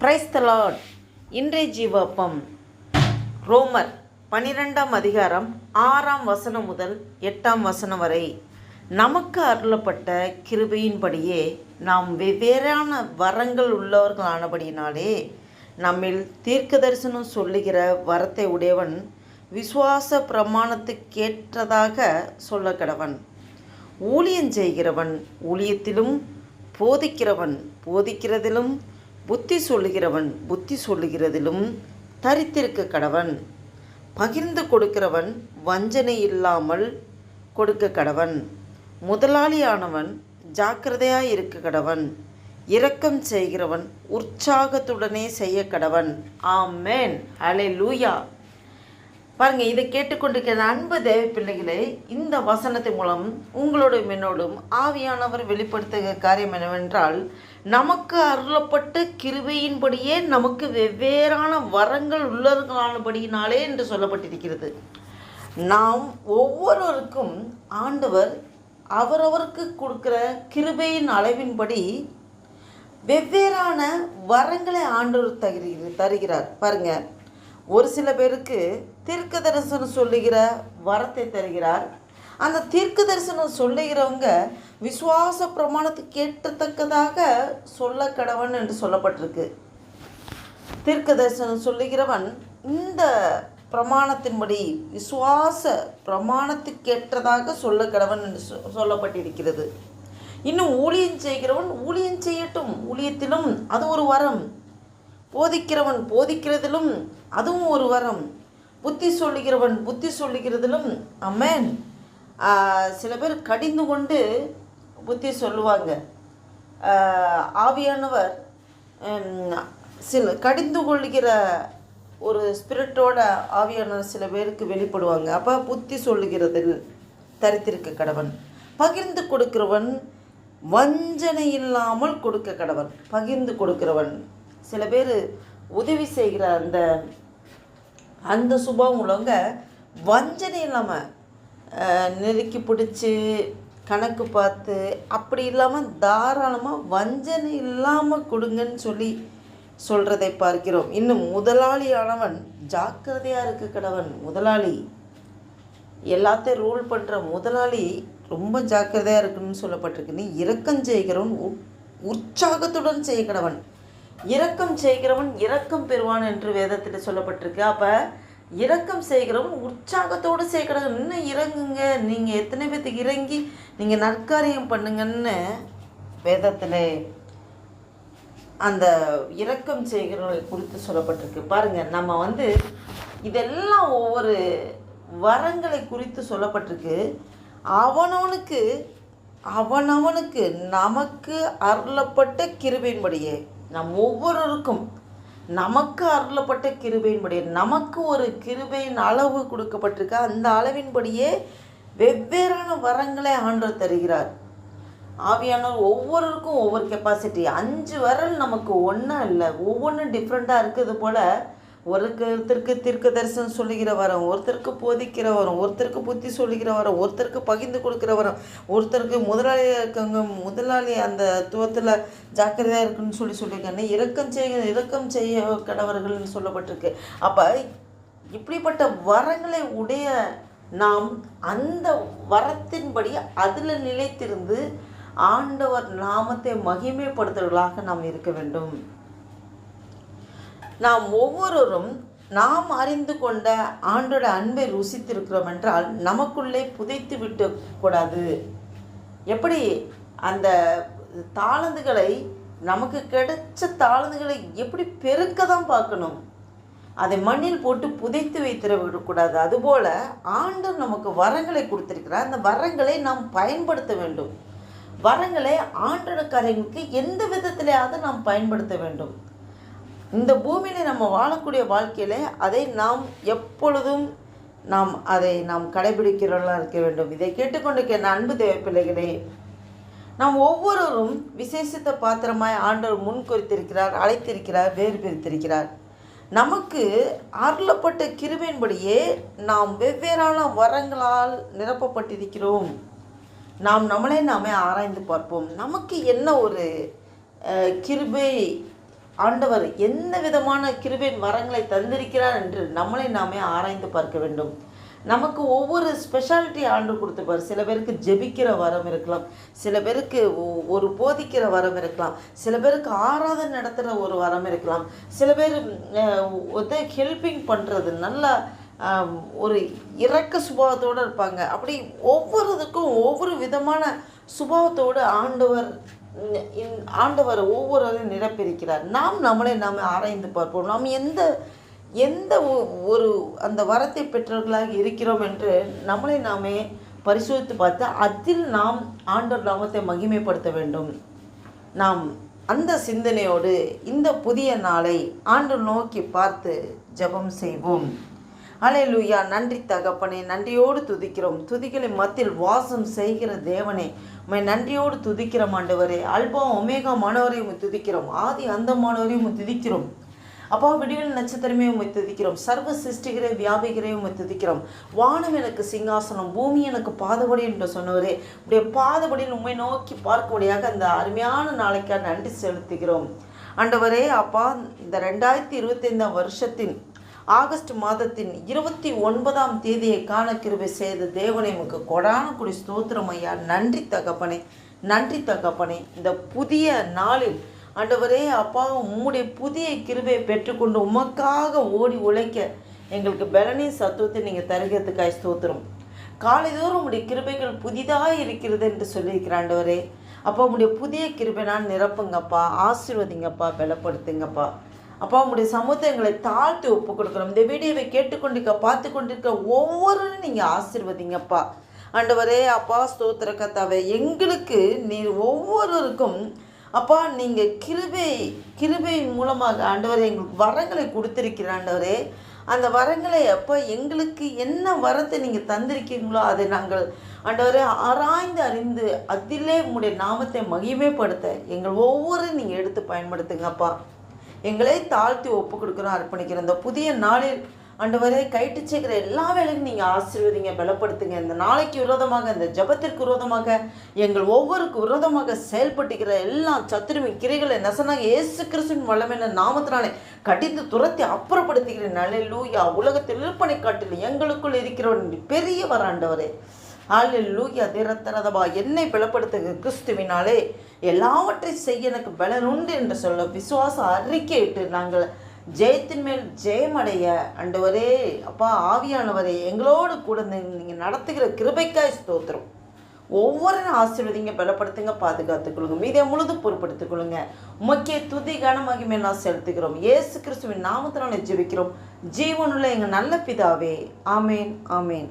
Praise the Lord இன்றைய ஜீவப்பம் ரோமர் பனிரெண்டாம் அதிகாரம் ஆறாம் வசனம் முதல் எட்டாம் வசனம் வரை. நமக்கு அருளப்பட்ட கிருபையின்படியே நாம் வெவ்வேறான வரங்கள் உள்ளவர்களானபடியினாலே நம்மில் தீர்க்க தரிசனம் சொல்லுகிற வரத்தை உடையவன் விசுவாச பிரமாணத்துக்கேற்றதாக சொல்ல கடவன் ஊழியம் செய்கிறவன் ஊழியத்திலும் போதிக்கிறவன் போதிக்கிறதிலும் புத்தி சொல்லுகிறவன் புத்தி சொல்லுகிறதிலும் தரித்திருக்க கடவன். பகிர்ந்து கொடுக்கிறவன் வஞ்சனை இல்லாமல் கொடுக்க கடவன். முதலாளியானவன் ஜாக்கிரதையாக இருக்க கடவன். இரக்கம் செய்கிறவன் உற்சாகத்துடனே செய்ய கடவன். ஆமேன். அலே லூயா பாருங்க இதை கேட்டுக்கொண்டிருக்கிற அன்பு தேவ பிள்ளைகளே இந்த வசனத்தின் மூலம் உங்களோடும் என்னோடும் ஆவியானவர் வெளிப்படுத்துகிற காரியம் என்னவென்றால் நமக்கு அருளப்பட்ட கிருபையின்படியே நமக்கு வெவ்வேறான வரங்கள் உள்ளவர்களானபடியினாலே என்று சொல்லப்பட்டிருக்கிறது. நாம் ஒவ்வொருவருக்கும் ஆண்டவர் அவரவருக்கு கொடுக்குற கிருபையின் அளவின்படி வெவ்வேறான வரங்களை ஆண்டவர் தருகிற தருகிறார். பாருங்க ஒரு சில பேருக்கு தீர்க்க தரிசனம் சொல்லுகிற வரத்தை தருகிறார். அந்த தீர்க்க தரிசனம் சொல்லுகிறவங்க விசுவாச பிரமாணத்துக்கு ஏற்றத்தக்கதாக சொல்ல கடவன் என்று சொல்லப்பட்டிருக்கு. தீர்க்க தரிசனம் சொல்லுகிறவன் இந்த பிரமாணத்தின்படி விசுவாச பிரமாணத்துக்கேற்றதாக சொல்ல கடவன் என்று சொ- சொல்லப்பட்டிருக்கிறது. இன்னும் ஊழியம் செய்கிறவன் ஊழியம் செய்யட்டும். ஊழியத்திலும் அது ஒரு வரம். போதிக்கிறவன் போதிக்கிறதிலும் அதுவும் ஒரு வரம். புத்தி சொல்லுகிறவன் புத்தி சொல்லுகிறதிலும் அம்மேன் சில பேர் கடிந்து கொண்டு புத்தி சொல்லுவாங்க. ஆவியானவர் சில கடிந்து கொள்கிற ஒரு ஸ்பிரிட்டோட ஆவியானவர் சில பேருக்கு வெளிப்படுவாங்க. அப்போ புத்தி சொல்லுகிறதில் தரித்திருக்க கடவன். பகிர்ந்து கொடுக்கிறவன் வஞ்சனை இல்லாமல் கொடுக்க கடவன். பகிர்ந்து கொடுக்கிறவன் சில பேர் உதவி செய்கிற அந்த அந்த சுபாவம் உள்ளவங்க வஞ்சனை இல்லாமல் நெருக்கி பிடிச்சி கணக்கு பார்த்து அப்படி இல்லாமல் தாராளமாக வஞ்சனை இல்லாமல் கொடுங்கன்னு சொல்லி சொல்கிறதை பார்க்கிறோம். இன்னும் முதலாளியானவன் ஜாக்கிரதையாக இருக்க கடவன் முதலாளி. எல்லாத்தையும் ரூல் பண்ணுற முதலாளி ரொம்ப ஜாக்கிரதையாக இருக்குன்னு சொல்லப்பட்டிருக்கு. நீ இரக்கம் செய்கிறவன் உ- உற்சாகத்துடன் செய்ய கடவன் இரக்கம் செய்கிறவன் இரக்கம் பெறுவான் என்று வேதத்தில் சொல்லப்பட்டிருக்கு. அப்போ இறக்கம் செய்கிறவன் உற்சாகத்தோடு செய்கிறவன் இன்னும் இறங்குங்க. நீங்கள் எத்தனை பேத்துக்கு இறங்கி நீங்கள் நற்காரியம் பண்ணுங்கன்னு வேதத்தில் அந்த இரக்கம் செய்கிறவர்களை குறித்து சொல்லப்பட்டிருக்கு. பாருங்கள் நம்ம வந்து இதெல்லாம் ஒவ்வொரு வரங்களை குறித்து சொல்லப்பட்டிருக்கு. அவனவனுக்கு அவனவனுக்கு நமக்கு அருளப்பட்ட கிருபையின்படியே நம் ஒவ்வொருவருக்கும் நமக்கு அருளப்பட்ட கிருபையின்படியே நமக்கு ஒரு கிருபையின் அளவு கொடுக்கப்பட்டிருக்க. அந்த அளவின்படியே வெவ்வேறான வரங்களை ஆண்டவர் தருகிறார். ஆவியானவர் ஒவ்வொருவருக்கும் ஒவ்வொரு கெப்பாசிட்டி அஞ்சு வரல் நமக்கு ஒன்றா இல்லை. ஒவ்வொன்றும் டிஃப்ரெண்ட்டாக இருக்குது போல் ஒருத்தருக்கு தீர்க்க தரிசனம் சொல்லுகிற வரம் ஒருத்தருக்கு போதிக்கிற வரம் ஒருத்தருக்கு புத்தி சொல்லுகிற வரம் ஒருத்தருக்கு பகிர்ந்து கொடுக்குற வரம் ஒருத்தருக்கு முதலாளியாக இருக்கவங்க முதலாளி அந்த துவத்தில் ஜாக்கிரதையாக இருக்குன்னு சொல்லி சொல்லியிருக்காங்க. இறக்கம் செய்ய இறக்கம் செய்ய கடவர்கள்னு சொல்லப்பட்டிருக்கு. அப்போ இப்படிப்பட்ட வரங்களை உடைய நாம் அந்த வரத்தின்படி அதில் நிலைத்திருந்து ஆண்டவர் நாமத்தை மகிமைப்படுத்துவர்களாக நாம் இருக்க வேண்டும். நாம் ஒவ்வொருவரும் நாம் அறிந்து கொண்ட ஆண்டோட அன்பை ருசித்திருக்கிறோம் என்றால் நமக்குள்ளே புதைத்து விட்டு கூடாது. எப்படி அந்த தாளந்துகளை நமக்கு கிடைச்ச தாளந்துகளை எப்படி பெருக்க தான் பார்க்கணும்? அதை மண்ணில் போட்டு புதைத்து வைத்திட விடக்கூடாது அதுபோல் ஆண்டவர் நமக்கு வரங்களை கொடுத்துருக்கிறார். அந்த வரங்களை நாம் பயன்படுத்த வேண்டும். வரங்களை ஆண்டோட கரைக்கு எந்த விதத்திலேயாவது நாம் பயன்படுத்த வேண்டும். இந்த பூமியில் நம்ம வாழக்கூடிய வாழ்க்கையில் அதை நாம் எப்பொழுதும் நாம் அதை நாம் கடைபிடிக்கிறவர்களாக இருக்க வேண்டும். இதை கேட்டுக்கொண்டிருக்க என் அன்பு தேவ பிள்ளைகளே நாம் ஒவ்வொருவரும் விசேஷித்த பாத்திரமாய் ஆண்டவர் முன் குறித்திருக்கிறார் அழைத்திருக்கிறார் வேறு பிரித்திருக்கிறார் நமக்கு அருளப்பட்ட கிருபையின்படியே நாம் வெவ்வேறான வரங்களால் நிரப்பப்பட்டிருக்கிறோம். நாம் நம்மளே நாமே ஆராய்ந்து பார்ப்போம். நமக்கு என்ன ஒரு கிருபை ஆண்டவர் எந்த விதமான கிருபின் வரங்களை தந்திருக்கிறார் என்று நம்மளை நாமே ஆராய்ந்து பார்க்க வேண்டும். நமக்கு ஒவ்வொரு ஸ்பெஷாலிட்டி ஆண்டு கொடுத்துப்பார். சில பேருக்கு ஜெபிக்கிற வரம் இருக்கலாம். சில பேருக்கு ஒ- ஒரு போதிக்கிற வரம் இருக்கலாம். சில பேருக்கு ஆராதனை நடத்துகிற ஒரு வரம் இருக்கலாம். சில பேர் உதவி ஹெல்பிங் பண்ணுறது நல்லா ஒரு இரக்க சுபாவத்தோடு இருப்பாங்க. அப்படி ஒவ்வொருதுக்கும் ஒவ்வொரு விதமான சுபாவத்தோடு ஆண்டவர் ஆண்டவர் ஒவ்வொருவரையும் நிரப்பியிருக்கிறார். நாம் நம்மளை நாம் ஆராய்ந்து பார்ப்போம். நாம் எந்த எந்த ஒரு அந்த வரத்தை பெற்றவர்களாக இருக்கிறோம் என்று நம்மளை நாமே பரிசோதித்து பார்த்து அதில் நாம் ஆண்டவர் நாமத்தை மகிமைப்படுத்த வேண்டும். நாம் அந்த சிந்தனையோடு இந்த புதிய நாளை ஆண்டு நோக்கி பார்த்து ஜெபம் செய்வோம். அலையலூயா. நன்றி தகப்பனே நன்றியோடு துதிக்கிறோம். துதிகளை மத்தியில் வாசம் செய்கிற தேவனே உண்மை நன்றியோடு துதிக்கிறோம் ஆண்டவரே. அல்பா ஒமேகா மாணவரையும் உம்மை துதிக்கிறோம். ஆதி அந்த மாணவரையும் உம்மை துதிக்கிறோம். அப்பா விடுவில் நட்சத்திரமே உண்மை துதிக்கிறோம். சர்வ சிருஷ்டிகரே வியாபிகரே உண்மை துதிக்கிறோம். வானம் எனக்கு சிங்காசனம் பூமி எனக்கு பாதபடி என்று சொன்னவரே. உடைய பாதபடியில் உம்மை நோக்கி பார்க்கக்கூடியாக அந்த அருமையான நாளைக்காக நன்றி செலுத்துகிறோம். ஆண்டவரே அப்பா இந்த ரெண்டாயிரத்தி இருபத்தைந்தாம் வருஷத்தின் ஆகஸ்ட் மாதத்தின் இருபத்தி ஒன்பதாம் தேதியை காண கிருபை செய்த தேவனை உமக்கு கொடான குடி ஸ்தோத்திரம் ஐயா. நன்றி தகப்பனே நன்றி தகப்பனே. இந்த புதிய நாளில் ஆண்டவரே அப்பா உம்முடைய புதிய கிருபையை பெற்றுக்கொண்டு உமக்காக ஓடி உழைக்க எங்களுக்கு பலனையும் சத்துவத்தை நீங்கள் தருகிறதுக்காய் ஸ்தோத்திரம். காலைதோறும் உடைய கிருபைகள் புதிதாக இருக்கிறது என்று சொல்லியிருக்கிறாண்டவரே அப்போ உங்களுடைய புதிய கிருபை நான் நிரப்புங்கப்பா ஆசீர்வதிங்கப்பா பலப்படுத்துங்கப்பா. அப்பா உங்களுடைய சமூகங்களை தாழ்த்தி ஒப்பு கொடுக்குறோம். இந்த வீடியோவை கேட்டுக்கொண்டிருக்க பார்த்து கொண்டிருக்க ஒவ்வொருவரும் நீங்கள் ஆசிர்வதிங்கப்பா. ஆண்டவரே அப்பா ஸ்தோத்திர கத்தாவை எங்களுக்கு நீர் ஒவ்வொருவருக்கும் அப்பா நீங்கள் கிருபை கிருபை மூலமாக ஆண்டவரே எங்களுக்கு வரங்களை கொடுத்துருக்கிற ஆண்டவரே. அந்த வரங்களை அப்போ எங்களுக்கு என்ன வரத்தை நீங்கள் தந்திருக்கீங்களோ அதை நாங்கள் ஆண்டவரே ஆராய்ந்து அறிந்து அதிலே உங்களுடைய நாமத்தை மகிமைப்படுத்த எங்கள் ஒவ்வொரு நீங்கள் எடுத்து பயன்படுத்துங்கப்பா. எங்களை தாழ்த்தி ஒப்பு கொடுக்குறோம் அர்ப்பணிக்கிறோம். இந்த புதிய நாளில் ஆண்டவரே கைட்டு சேர்க்கிற எல்லா வேலையும் நீங்கள் ஆசீர்வதிங்க பலப்படுத்துங்க. இந்த நாளைக்கு விரோதமாக இந்த ஜெபத்திற்கு விரோதமாக எங்கள் ஒவ்வொருக்கு விரோதமாக செயல்பட்டுக்கிற எல்லா சத்துருமி கிரைகளை நசனாக இயேசு கிறிஸ்துவின் வல்லமையான நாமத்தினாலே கடிந்து துரத்தி அப்புறப்படுத்துகிற நல்லூயா உலகத்தில் விற்பனை காட்டில் எங்களுக்குள் இருக்கிறவன் பெரியவர் ஆண்டவரே. ஹalleluya திரத்தரதபா என்னை பலப்படுத்துக கிறிஸ்துவினாலே. எல்லாவற்றை செய்ய எனக்கு பலன் உண்டு என்று சொல்ல விசுவாச அறிக்கையிட்டு நாங்கள் ஜெயத்தின் மேல் ஜெயமடைய அண்டவரே அப்பா ஆவியானவரே எங்களோடு கூட நீங்கள் நடத்துகிற கிருபைக்காய் ஸ்தோத்திரம். ஒவ்வொரு ஆசீர்வதிங்க பலப்படுத்துங்க பாதுகாத்துக்கொள்ளுங்க மீதியை முழுது பொறுப்படுத்திக் கொள்ளுங்க முக்கிய துதி கனமகிமை நான் செலுத்துகிறோம். இயேசு கிறிஸ்துவின் நாமத்தினாலே ஜெபிக்கிறோம். ஜீவனுள்ள எங்கள் நல்ல பிதாவே. ஆமேன் ஆமேன்.